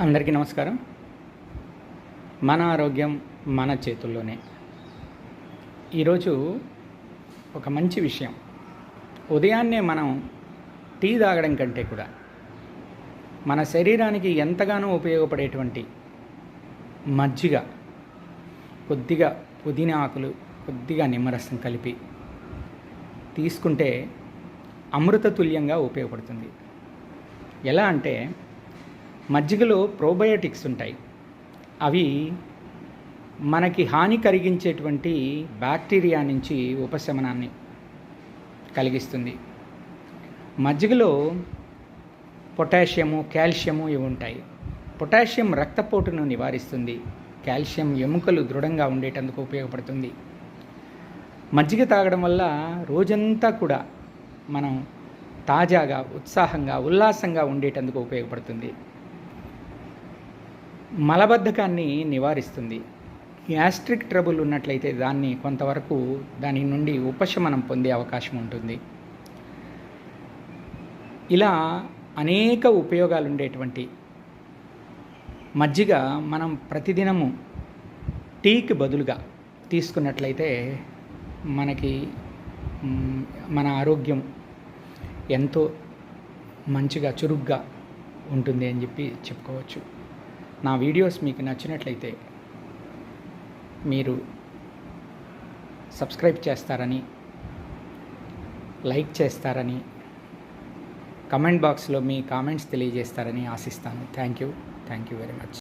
అందరికీ నమస్కారం. మన ఆరోగ్యం మన చేతుల్లోనే. ఈరోజు ఒక మంచి విషయం. ఉదయాన్నే మనం టీ తాగడం కంటే కూడా మన శరీరానికి ఎంతగానో ఉపయోగపడేటువంటి మజ్జిగ కొద్దిగా పుదీనా ఆకులు కొద్దిగా నిమ్మరసం కలిపి తీసుకుంటే అమృతతుల్యంగా ఉపయోగపడుతుంది. ఎలా అంటే మజ్జిగలో ప్రోబయోటిక్స్ ఉంటాయి. అవి మనకి హాని కలిగించేటువంటి బ్యాక్టీరియా నుంచి ఉపశమనాన్ని కలిగిస్తుంది. మజ్జిగలో పొటాషియము కాల్షియము ఇవి ఉంటాయి. పొటాషియం రక్తపోటును నివారిస్తుంది. కాల్షియం ఎముకలు దృఢంగా ఉండేటందుకు ఉపయోగపడుతుంది. మజ్జిగ తాగడం వల్ల రోజంతా కూడా మనం తాజాగా ఉత్సాహంగా ఉల్లాసంగా ఉండేటందుకు ఉపయోగపడుతుంది. మలబద్ధకాన్ని నివారిస్తుంది. గ్యాస్ట్రిక్ ట్రబుల్ ఉన్నట్లయితే దాన్ని కొంతవరకు దాని నుండి ఉపశమనం పొందే అవకాశం ఉంటుంది. ఇలా అనేక ఉపయోగాలు ఉండేటువంటి మజ్జిగ మనం ప్రతిదినము టీకి బదులుగా తీసుకున్నట్లయితే మనకి మన ఆరోగ్యం ఎంతో మంచిగా చురుగ్గా ఉంటుంది అని చెప్పి చెప్పుకోవచ్చు. నా వీడియోస్ మీకు నచ్చినట్లయితే మీరు సబ్స్క్రైబ్ చేస్తారని లైక్ చేస్తారని కమెంట్ బాక్స్లో మీ కామెంట్స్ తెలియజేస్తారని ఆశిస్తాను. Thank you. Thank you very much.